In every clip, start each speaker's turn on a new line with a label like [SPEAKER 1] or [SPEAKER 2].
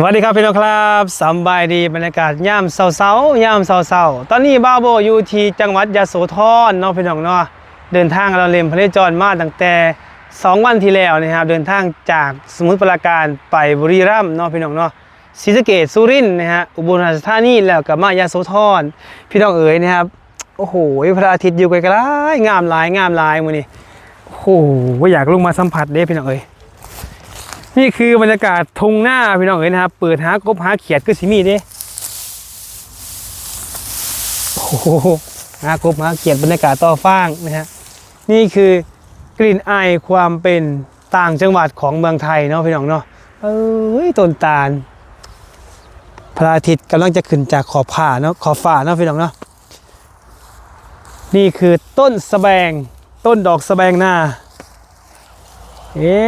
[SPEAKER 1] สวัสดีครับพี่น้องครับสบายดีบรรยากาศย่ามเสาๆย่ามเสาๆตอนนี้บ้าโบอยู่ที่จังหวัดยโสธรเนาะพี่น้องเนาะเดินทางเราเล่มพระจรมาตั้งแต่ 2 วันที่แล้วนะครับเดินทางจากสมุทรปราการไปบุรีรัมย์เนาะพี่น้องเนาะศรีสะเกษสุรินทร์นะฮะอุบลราชธานีแล้วกับมายโสธรพี่น้องเอ๋ยนะครับโอ้โหพระอาทิตย์อยู่ไกลๆงามหลายงามหลายมื้อนี้โอ้โหอยากลงมาสัมผัสเด้พี่น้องเอ๋ย นี่คือบรรยากาศทุ่งหน้าพี่น้องเอ๋ยนะครับ เปิดหากบหาเขียดก็สิมีเด้โอ้โหหากบหาเขียดบรรยากาศต่อฟ้างนะฮะนี่คือกลิ่นอายความเป็นต่างจังหวัดของเมืองไทยเนาะพี่น้องเนาะเอ้ยต้นตาลพระอาทิตย์กำลังจะขึ้นจากขอบผ่าเนาะขอบฝ่าเนาะพี่น้องเนาะนี่คือต้นสะแบงต้นดอกสะแบงหน้าเอ๊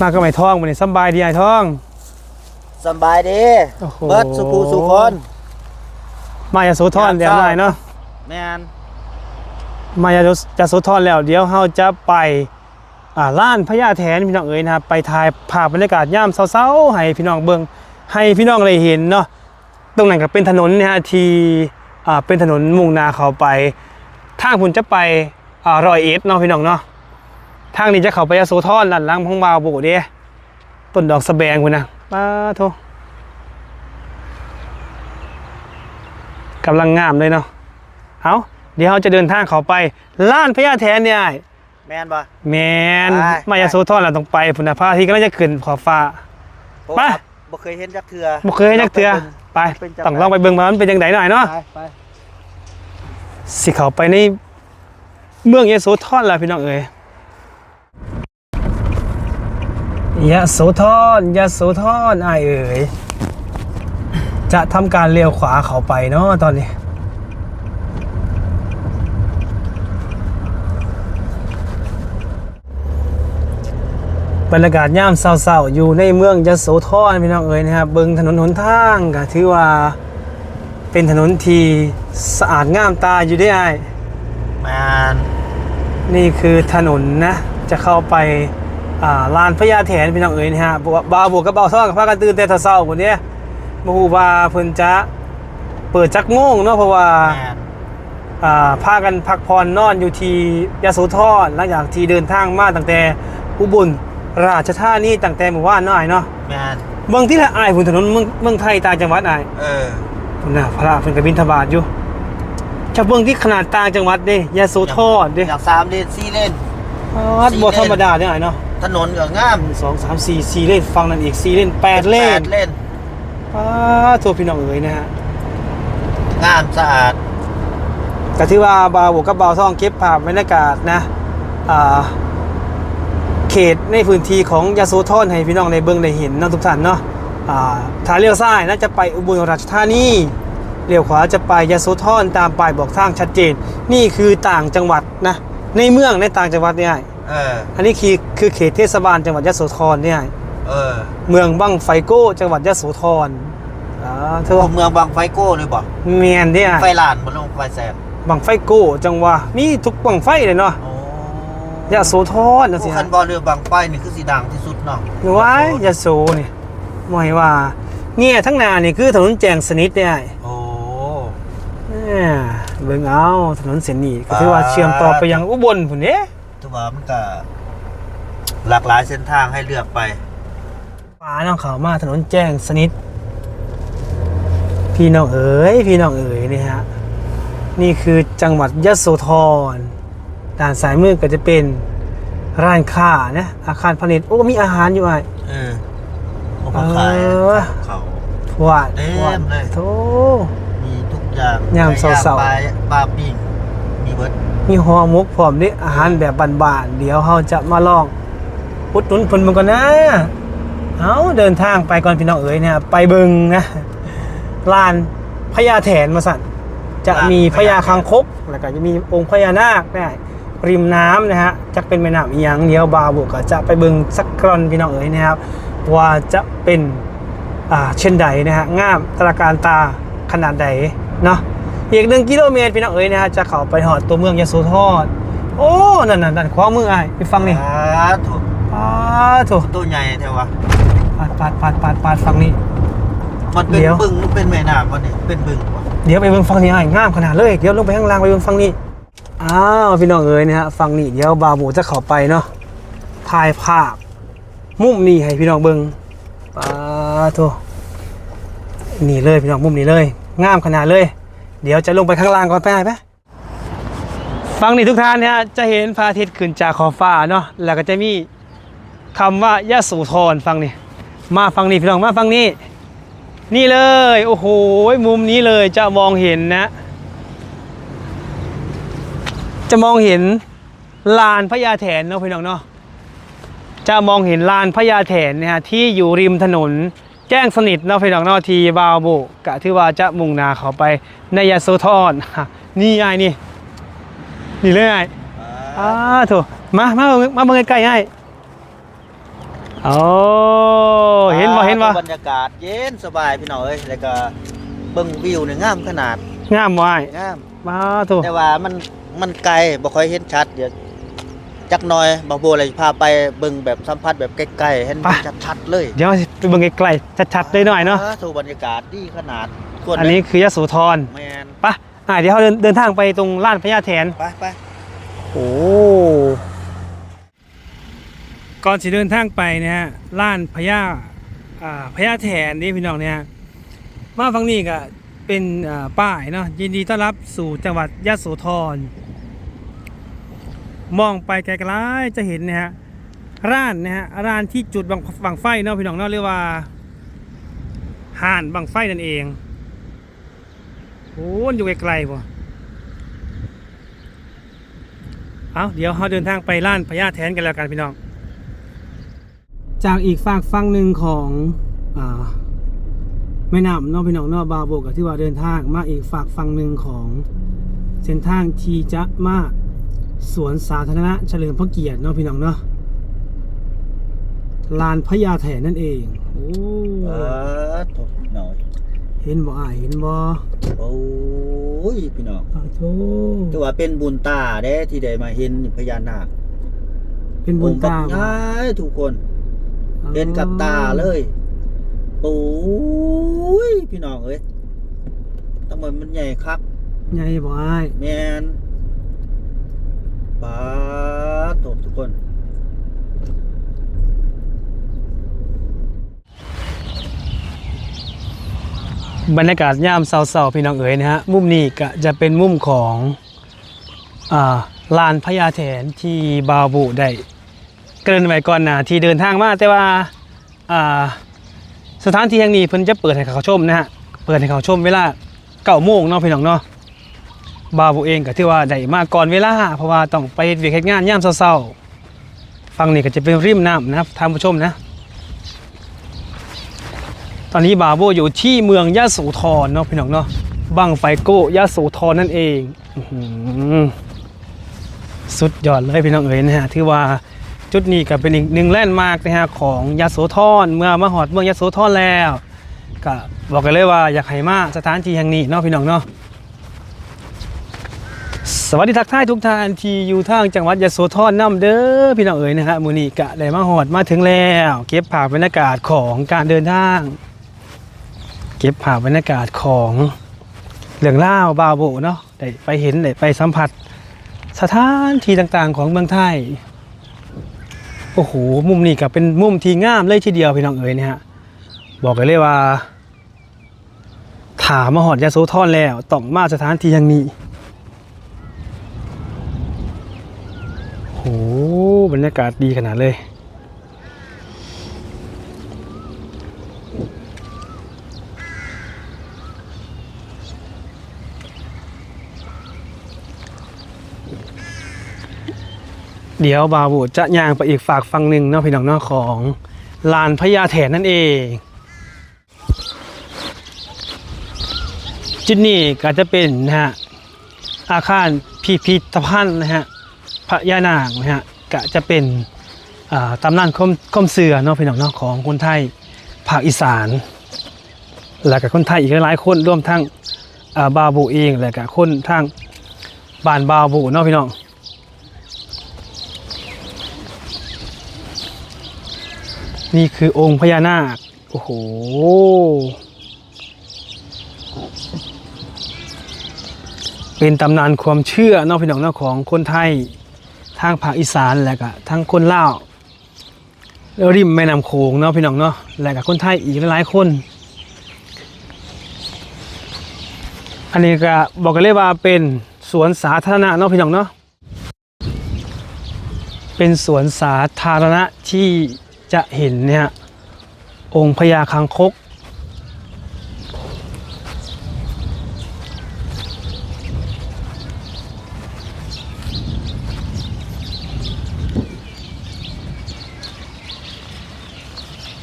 [SPEAKER 1] มาก็ไม่ท้องมันนี่สำบายดีไอ้ท้อง
[SPEAKER 2] สำบายดี
[SPEAKER 1] โอ้โห
[SPEAKER 2] เบิดสุภูสุคน
[SPEAKER 1] มายาโสธร
[SPEAKER 2] ครับ
[SPEAKER 1] เดี๋ยวหน่อยเนาะ
[SPEAKER 2] แมน
[SPEAKER 1] มายาจะโสธรแล้ว เดี๋ยวเราจะไปอ่าล้านพญาแถนพี่น้องเอ๋ยนะครับไปถ่ายภาพบรรยากาศย่ามเช้าๆให้พี่น้องเบิ่งให้พี่น้องได้เห็นเนาะตรงนั้นก็เป็นถนนนะฮะที่อ่าเป็นถนนมุ่งหนาเขาไปทางคุณจะไปอ่ารอยเอ็ดเนาะพี่น้องเนาะ ทางนี้จะเข้าไปยโสธรด้านหลังของบาวโบเด้ต้นดอกสะแบงคุณนะป้าโทกำลังงามเลยเนาะเอาเดี๋ยวเราจะเดินทางเขาไปล้านพญาแถนเนี่ยอ้าย
[SPEAKER 2] แมนปะ
[SPEAKER 1] แมน
[SPEAKER 2] ไป
[SPEAKER 1] มายาโซทอนเราต้องไปพุ่นนะพระอาทิตย์ก็น่าจะขึ้นขอบฟ้า
[SPEAKER 2] เพราะ
[SPEAKER 1] ไป
[SPEAKER 2] ว่าบ่เคยเห็นจักเทือ
[SPEAKER 1] บ่เคยเห็นจักเทือไป
[SPEAKER 2] เป็นจัง
[SPEAKER 1] ต้องลองไปเบิ่งว่ามันเป็นยังไงหน่อยเนาะ
[SPEAKER 2] ไปไป
[SPEAKER 1] สิเขาไปในเมืองยะโสธรล่ะพี่น้องเอ๋ย ยะโสธรยะโสธรอ้ายเอ๋ยจะทำการเลี้ยวขวาเขาไปเนาะตอนนี้บรรยากาศย่ามเศร้าๆ อยู่ในเมืองยโสธรพี่น้องเอ๋ยนะครับเบิงถนนหนทางก็ถือว่าเป็นถนนที่สะอาดงามตาอยู่ได้ไอ้าย
[SPEAKER 2] แมน
[SPEAKER 1] นี่คือถนนนะ จะเข้าไป อ่าลานพญาแถนพี่น้องเอ๋ยนะฮะบวบาวบวกกับเบาซ่อนกับพากันตื่นแต่เช้าๆวันนี้มาฮูว่าเพิ่นจะเปิดจักโมงเนาะเพราะว่า
[SPEAKER 2] แมน
[SPEAKER 1] อ่าพากันพักผ่อนนอนอยู่ที่ยโสธรหลังจากที่เดินทางมาตั้งแต่อุบลราชธานีตั้งแต่เมื่อวานเนาะอ้ายเนาะ
[SPEAKER 2] แมน
[SPEAKER 1] เมืองที่ละอายพุ่นถนนเมืองเมืองไทยต่างจังหวัดอาย
[SPEAKER 2] เออ
[SPEAKER 1] พุ่นน่ะพระเพิ่นก็บินทบาทอยู่จะเบิ่งที่ขนาดต่างจังหวัดเด้ยโสธรเด้
[SPEAKER 2] อย่างสามเลนสี่เลน
[SPEAKER 1] วัดบ่ธรรมดาเด้ออายเนาะ
[SPEAKER 2] ถนนก็งาม
[SPEAKER 1] สองสามสี่สี่เลนฟังนั่นอีกสี่เลนแปดเลน
[SPEAKER 2] แปดเลน
[SPEAKER 1] ป้าตัวพี่น้องเอ๋ยนะฮะ
[SPEAKER 2] งามสะอาด
[SPEAKER 1] ก็ถือว่าบาวบวกกับบาวท่องเก็บภาพบรรยากาศนะอ่าเขตในพื้นที่ของยโสธรให้พี่น้องได้เบิ่งได้เห็นเนาะทุกท่านเนาะอ่าถ้าเลี้ยวซ้ายน่าจะไปอุบลราชธานีเลี้ยวขวาจะไปยโสธรตามป้ายบอกทางชัดเจน นี่คือต่างจังหวัดนะในเมืองในต่างจังหวัดเนี่ย
[SPEAKER 2] เออ
[SPEAKER 1] อันนี้คือคือเขตเทศบาลจังหวัดยโสธรเนี่ย
[SPEAKER 2] เออ
[SPEAKER 1] เมืองบังไฟโก้จังหวัดยโสธรอ่าเธอ
[SPEAKER 2] พว
[SPEAKER 1] ว่าก
[SPEAKER 2] เมืองบางไฟโก้เลยบ่
[SPEAKER 1] เมียนเนี่ย
[SPEAKER 2] ไฟลานบ่ลงไฟแสบ
[SPEAKER 1] บังไฟโก้จังหวะมีทุกบังไฟเลยเนาะ
[SPEAKER 2] โอ้
[SPEAKER 1] ยะโสธรนะสิ
[SPEAKER 2] ผู้
[SPEAKER 1] ฮะ
[SPEAKER 2] คันบ่เรือบางไฟนี่คือสีดังที่สุดเนาะ
[SPEAKER 1] อยู่ไว้ยะโสนี่หมายว่าเงี้ยทั้งหนานี่คือถนนแจงสนิทเนี่ย
[SPEAKER 2] โอ้
[SPEAKER 1] แหม่เบิ่งเอาถนนเส้นนี้ก็ถือว่าเชื่อมต่อไปยังอุบลพุ่นเด้
[SPEAKER 2] ถือว่ามันก็หลากหลายเส้นทางให้เลือกไป
[SPEAKER 1] ป่าน้องเขามาถนนแจ้งสนิท พี่น้องเอ๋ยพี่น้องเอ๋ยนี่ฮะนี่คือจังหวัดยโสธรด้านซ้ายมือก็จะเป็นร้านค้านะอาคารพาณิชย์โอ้มีอาหารอยู่ไอ้
[SPEAKER 2] เออโอ้เขาขาย
[SPEAKER 1] เออ
[SPEAKER 2] เขา
[SPEAKER 1] ทวด
[SPEAKER 2] เต็ม
[SPEAKER 1] ทวด
[SPEAKER 2] เลย
[SPEAKER 1] โธ่
[SPEAKER 2] มีทุกอย่าง
[SPEAKER 1] ยาม
[SPEAKER 2] ไก่
[SPEAKER 1] เสาๆ
[SPEAKER 2] ปลาปลาปิ้งมีเบิด
[SPEAKER 1] มีห่อหมกพร้อมด้วยอาหารแบบบานๆเดี๋ยวเราจะมาลองอุดหนุนพิ่นมันก่อนนะ เอาเดินทางไปก่อนพี่น้องเอ๋ยเนี่ยไปเบิงนะลานพญาแถนมาสั่นจะมีพญาคางคกแล้วก็จะมีองค์พญานาคได้ริมน้ำนะฮะจะเป็นแม่น้ำอียังเดียวบาวบุกก็จะไปเบิงสักกรอนพี่น้องเอ๋ยนะครับว่าจะเป็นอ่าเช่นใดนะฮะงามตระการตาขนาดใดเนาะ อีกหนึ่งกิโลเมตรพี่น้องเอ๋ยนะฮะจะเข้าไปหอดตัวเมืองยโสธรโอ้นั่นนั่นนั่นขวามือไอ้ายไปฟังนี่
[SPEAKER 2] สาธุ
[SPEAKER 1] ปอ้าโถ
[SPEAKER 2] ตัวใหญ่แท้วะ
[SPEAKER 1] ปาดปาดปาดปาดปาดฝั่งนี้
[SPEAKER 2] มันเป็น
[SPEAKER 1] เดี๋ยว
[SPEAKER 2] บึงมันเป็นแม่น้ำวะนี่เป็นบึงวะ
[SPEAKER 1] เดี๋ยวไปเบิ่งฝั่งนี้อ้ายงามขนาดเลยเดี๋ยวลงไปข้างล่างไปเบิ่งฝั่งนี้อ้าวพี่น้องเอ๋ยนะฮะฝั่งนี้เดี๋ยวบาวหมูจะเข้าไปเนาะถ่ายภาพ มุมนี้ให้พี่น้องเบิ่งปาโถนี่เลยพี่น้องมุมนี้เลยงามขนาดเลย เดี๋ยวจะลงไปข้างล่างก่อนไปไหมฝั่งนี้ทุกท่านเนี่ยจะเห็นพระอาทิตย์ขึ้นจากขอบฟ้าเนาะแล้วก็จะมีคำว่ายะโสธรฝั่งนี้มาฝั่งนี้พี่น้องมาฝั่งนี้นี่เลยโอ้โหมุมนี้เลยจะมองเห็นนะ จะมองเห็นลานพญาแถนเนาะพี่น้องเนาะจะมองเห็นลานพญาแถนนะฮะที่อยู่ริมถนน แจ้งสนิทเนาะพี่น้องเนาะทีบาวโบกะที่ว่าจะมุ่งหนาเขาไปในยาโซทอนฮะนี่ไงนี่นี่เลยไงอ้าโถมามาเบิ่งมาเบิ่งใกล้ๆไงโอ้เห็นบ่เห็นบ่
[SPEAKER 2] บรรยากาศเย็นสบายพี่น้องเอ้ยแล้วก็เบิ่งวิวเนี่ยงามขนาด
[SPEAKER 1] งามบ่ไอ้
[SPEAKER 2] งาม
[SPEAKER 1] มาโถ
[SPEAKER 2] แต่ว่ามันมันไกลบ่ค่อยเห็นชัดเดี๋ยว จักหน่อยบ่โบเลยพาไปเบิ่งแบบสัมผัสแบบใกล้ๆเห็นชัดๆเลย
[SPEAKER 1] เดี๋ยวไปเบิ่งไกลๆชัดๆเลยหน่อยเนาะ
[SPEAKER 2] สูบรรยากาศดีขนาดควร
[SPEAKER 1] อันนี้คือยโสธร
[SPEAKER 2] แมน
[SPEAKER 1] ปะอะเดี๋ยวเราเดินเดินทางไปตรงลานพญาแถน
[SPEAKER 2] ไปไป
[SPEAKER 1] โอ้ก่อนสิเดินทางไปนะฮะล้านพญาอ่าพญาแถนนี่พี่น้องเนี่ยฮะมาฟังนี่ก็เป็นอ่าป้ายเนาะยินดีต้อนรับสู่จังหวัดยะโสธร มองไปไกลๆจะเห็นนะฮะร้านนะฮะร้านที่จุดบังบังไฟเนาะพี่น้องเนาะเรียกว่าห่านบังไฟนั่นเองโอ้อยู่ไกลๆป่ะเอาเดี๋ยวเราเดินทางไปล้านพญาแทนกันแล้วกันพี่น้อง จากอีกฝากฝั่งหนึ่งของอ่าแม่น้ำเนอกพี่น้องเนอกบาโบกกับที่ว่าเดินทางมาอีกฝากฝั่งหนึ่งของเส้นทางที่จะมา สวนสาธารณะเฉลิมพระเกียรติเนาะพี่น้องเนาะลานพญาแถนนั่นเองโอ้
[SPEAKER 2] เออถกหน่อย
[SPEAKER 1] เห็นบ่อ่ายเห็นบ่
[SPEAKER 2] โอ้ยพี่น้อง
[SPEAKER 1] ปาโธ
[SPEAKER 2] ถือว่าเป็นบุญตาเด้ที่ได้มาเห็นพญานาค
[SPEAKER 1] เป็นบุญตา
[SPEAKER 2] องค์บักย้ายทุกคนเห็นกับตาเลยโอ้ยพี่น้องเอ้ยทำไมมันใหญ่ครับ
[SPEAKER 1] ใหญ่บ่อ้าย
[SPEAKER 2] แมน ปาดโถทุกคน
[SPEAKER 1] บรรยากาศยามเศร้าๆพี่น้องเอ๋ยนะฮะมุมนี้ก็จะเป็นมุมของอ่าลานพญาแถนที่บาบุได้เกริ่นไว้ก่อนนะที่เดินทางมาแต่ว่าอ่าสถานที่แห่งนี้เพิ่นจะเปิดให้เขาชมนะฮะเปิดให้เขาชมเวลาเก้าโมงเนาะพี่น้องเนาะ บาวบุเองก็ถือว่าได้มาก่อนเวลาเพราะว่าต้องไปเวียกงานย่ามเศร้าๆฝั่งนี้ก็จะเป็นริมน้ำนะท่านผู้ชมนะ ตอนนี้บาโบอยู่ที่เมืองยะโสธรเนาะพี่น้องเนาะบังไฟโก้ยะโสธรนั่นเองอสุดยอดเลยพี่น้องเอ๋ยนะฮะถือว่าจุดนี้ก็เป็นอีกหนึ่งแลนด์มาร์กนะฮะของยะโสธรเมื่อมาหอดเมืองยะโสธรแล้ว ก็บอกกันเลยว่าอยากให้มาสถานที่แห่งนี้เนาะพี่น้องเนาะ สวัสดีทักทายทุกท่านที่อยู่ทางจังหวัดยะโสธรนํเด้อพี่น้องเอ๋ยนะฮะมื้อนี้ก็ได้มาหอดมาถึงแล้ว เก็บภาพบรรยากาศของการเดินทาง เก็บภาพบรรยากาศของเรื่องเล่าบาโบเนาะได้ไปเห็นได้ไปสัมผัส สถานที่ต่างๆของเมืองไทยโอ้โหมุมนี้ก็เป็นมุมที่งามเลยทีเดียวพี่น้องเอ๋ยเนี่ยฮะบอกเลยเลยว่าถามมาหอดยาโซทอนแล้วต้องมาสถานที่อย่างนี้ โอ้โห บ รรยากาศดีขนาดเลยเดี๋ยวบาบูจะย่างไปอีกฝากฝั่งหนึ่งเนาะพี่น้องเนาะของลานพญาแถนนั่นเอง จุดนี้ก็จะเป็นนะฮะอาคารพิพิธภัณฑ์นะฮะพญานางนะฮะ ก็จะเป็นตำนานคมคมเสือเนาะพี่น้องเนาะของคนไทยภาคอีสาน แล้วก็คนไทยอีกหลายๆคนร่วมทั้งบาบูเองแล้วก็คนทางบ้านบาบูเนาะพี่น้องนี่คือองค์พญานาค โอ้โห เป็นตำนานความเชื่อเนอกพี่น้องเนอกของคนไทย ทางภาคอีสานและก็ทางคนลาวแล้วริมแม่น้ำโขงเนาะพี่น้องเนาะและก็คนไทยอีกหลายๆคน อันนี้ก็บอกกันเลยว่าเป็นสวนสาธารณะเนาะพี่น้องเนาะเป็นสวนสาธารณะที่จะเห็นเนี่ยองค์พญาคังคก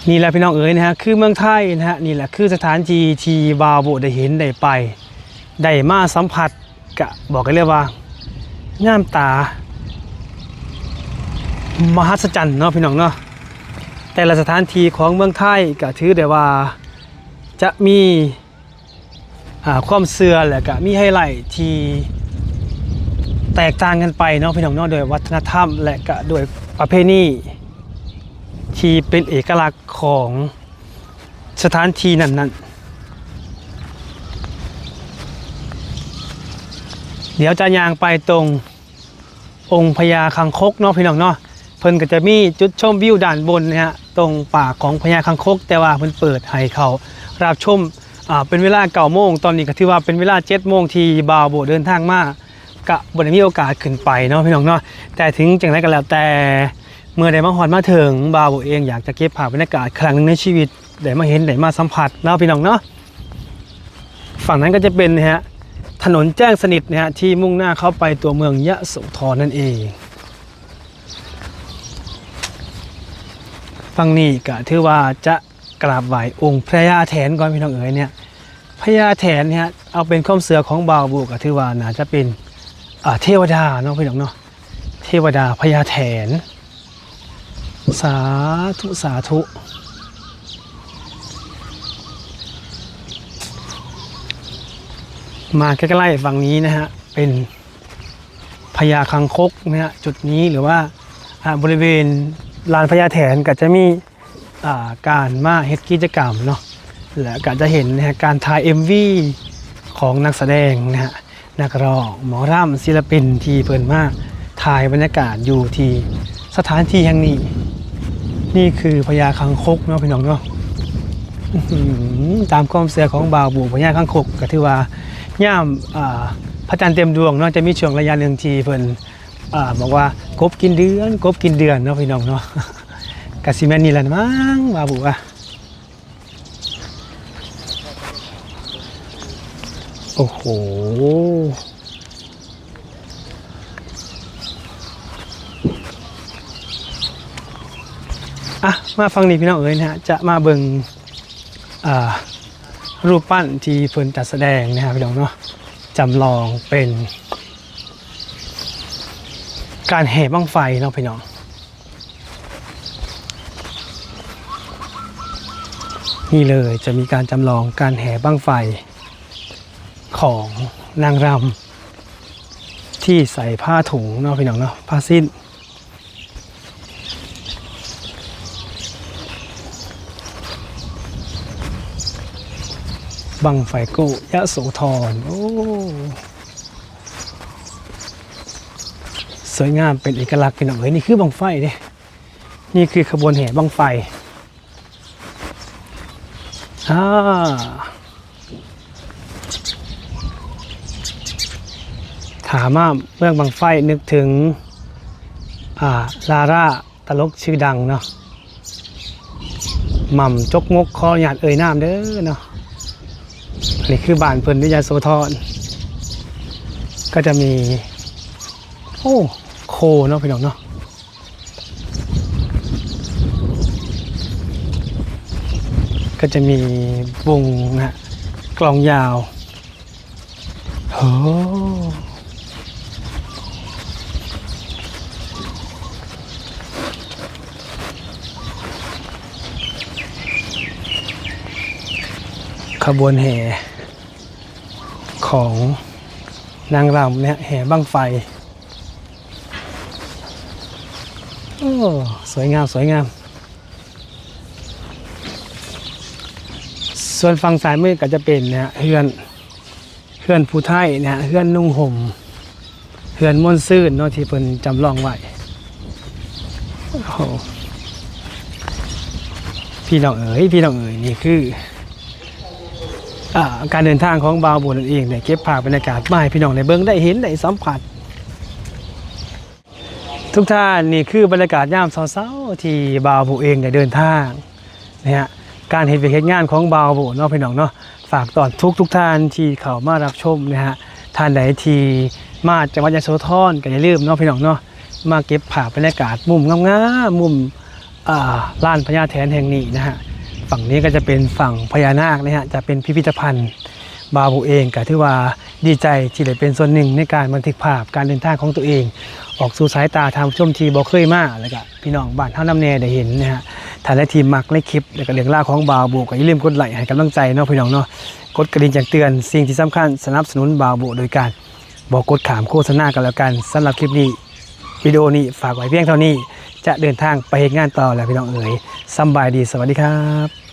[SPEAKER 1] นี่แหละพี่น้องเอ๋ยนะฮะคือเมืองไทยนะฮะนี่แหละคือสถานที่ที่บาวโบได้เห็นได้ไปได้มาสัมผัสกะบอกกันเลยว่างามตามหัศจรรย์เนาะพี่น้องเนาะแต่ละสถานที่ของเมืองไทยก็ถือได้ว่าจะมีความเสื่อและก็มีไฮไลท์ที่แตกต่างกันไปเนาะพี่น้องเนาะโดยวัฒนธรรมและก็โดยประเพณี ที่เป็นเอกลักษณ์ของสถานที่นั้นๆ เดี๋ยวจะย่างไปตรงองค์พญาคังคกเนาะพี่น้องเนาะเพิ่นก็จะมีจุดชมวิวด้านบนนะฮะตรงปากของพญาคังคก แต่ว่าเพิ่นเปิดให้เขารับชมอ่าเป็นเวลาเก่าโมงตอนนี้ก็ถือว่าเป็นเวลาเจ็ดโมงที่บาวโบเดินทางมากะบ่ได้มีโอกาสขึ้นไปเนาะพี่น้องเนาะแต่ถึงจังไรก็แล้วแต่ เมื่อได้มาฮอดมาถึงบาวโบเองอยากจะเก็บภาพบรรยากาศครั้งหนึ่งในชีวิตได้มาเห็นได้มาสัมผัสเนาะพี่น้องเนาะฝั่งนั้นก็จะเป็นนะฮะถนนแจ้งสนิทนะฮะที่มุ่งหน้าเข้าไปตัวเมืองยะโสธรนั่นเองฝั่งนี้ก็ถือว่าจะกราบไหว้องค์พระยาแถนก่อนพี่น้องเอ๋ยเนี่ยพระยาแถนเนี่ยเอาเป็นข้อมเสือของบ่าวบุก็ถือว่าน่าจะเป็นเทวดาเนาะพี่น้องเนาะเทวดาพญาแถน สาธุสาธุมาใกล้ๆฝั่งนี้นะฮะ เป็นพญาคังคกนะฮะจุดนี้หรือว่าบริเวณลานพญาแถนก็จะมีาการมาเฮ็ดกิจกรรมเนาะและก็จะเห็นนะฮะการถ่าย MV ของนักแสดงนะฮะนักร้องหมอรำศิลปินที่เพิ่นมาถ่ายบรรยากาศอยู่ที่สถานที่แห่งนี้ นี่คือพญาคังคกเนาะพี่น้องเนาะตามความเสือของบ่าวบูพญาคังคกก็ถือว่าย่ามอ่พระจันทร์เต็มดวงเนาะจะมีช่วงระยะหนึ่งทีเพิ่นอ่าบอกว่ากบกินเดือนกบกินเดือนเนาะพี่น้องเนาะกสิแมนนี่แหละมั้งบาบุอะโอ้โห อะมาฟังนี่พี่น้องเอ๋ยนะฮะจะมาเบิ่งอ่ารูปปั้นที่เพิ่นจัดแสดงนะครับพี่น้องเนาะจำลองเป็น การแห่บั้งไฟเนาะพี่น้องนี่เลยจะมีการจำลองการแห่บั้งไฟของนางรำที่ใส่ผ้าถุงเนาะพี่น้องเนาะผ้าสิ้น บังไฟโก้ยะโสธรโอ้สวยงามเป็นเอกลักษณ์เป็นอย่างเอ้ยนี่คือบังไฟเนี่ยนี่คือขบวนแห่บังไฟอ่าถามว่าเรื่องบังไฟนึกถึงอ่าลาร่าตลกชื่อดังเนาะหม่ำจกมกคอหยาดเอ่ยน้ำเด้อเนาะ อันนี้คือบ้านเพิ่นวิยาโสธรก็จะมี โอ้ โคเนาะพี่น้องเนาะก็จะมีวงนะฮะกลองยาวโอ้ขบวนแห่ ของนางรำเนี่ยแห่บั้งไฟโอ้สวยงามสวยงาม ส่วนฝั่งสายมือก็จะเป็นเนี่ยเฮือนเฮือนผู้ไทยเนี่ยเฮือนนุ่งห่มเฮือนม่วนซื่นเนาะที่เพิ่นจำลองไว้พี่น้องเอ๋ยพี่น้องเอ๋ยนี่คือ การเดินทางของบาวบุญนั่นเองเนี่ยเก็บภาพบรรยากาศมาให้พี่น้องในเบิ้องได้เห็นได้สัมผัส ทุกท่านนี่คือบรรยากาศยามเช้าๆที่บาวบุเองได้เดินทางนะฮะการเห็นไปเห็นงานของบาวบุเนาะพี่น้องเนาะฝากตอนทุกทุกท่านที่เข้ามารับชมนะฮะท่านใดที่มาจังหวัดยโสธรก็อย่าลืมเนาะพี่น้องเนาะมาเก็บภาพบรรยากาศมุมงามๆมุมอ่าลานพญาแถนแห่งนี้นะฮะ ฝั่งนี้ก็จะเป็นฝั่งพญานาคนะฮะจะเป็นพิพิธภัณฑ์บาบุเองก็ถือว่าดีใจที่ได้เป็นส่วนหนึ่งในการบันทึกภาพการเดินทางของตัวเอง ออกสู่สายตาทางชมทีบ่เคยมาแล้วก็พี่น้องบ้านเฮาน้ำแน่ได้เห็นนะฮะท่านและทีมมักในคลิป แล้วก็เรื่องราวของบาบุก็อย่าลืมกดไลค์ให้กำลังใจเนาะพี่น้องเนาะกดกระดิ่งแจ้งเตือนสิ่งที่สำคัญสนับสนุนบาบุโดยการบอกกดขามโฆษณากันแล้วกันสำหรับคลิปนี้วิดีโอนี้ฝากไว้เพียงเท่านี้ จะเดินทางไปเฮ็ดงานต่อแล้วพี่น้องเอ๋ยสบายดีสวัสดีครับ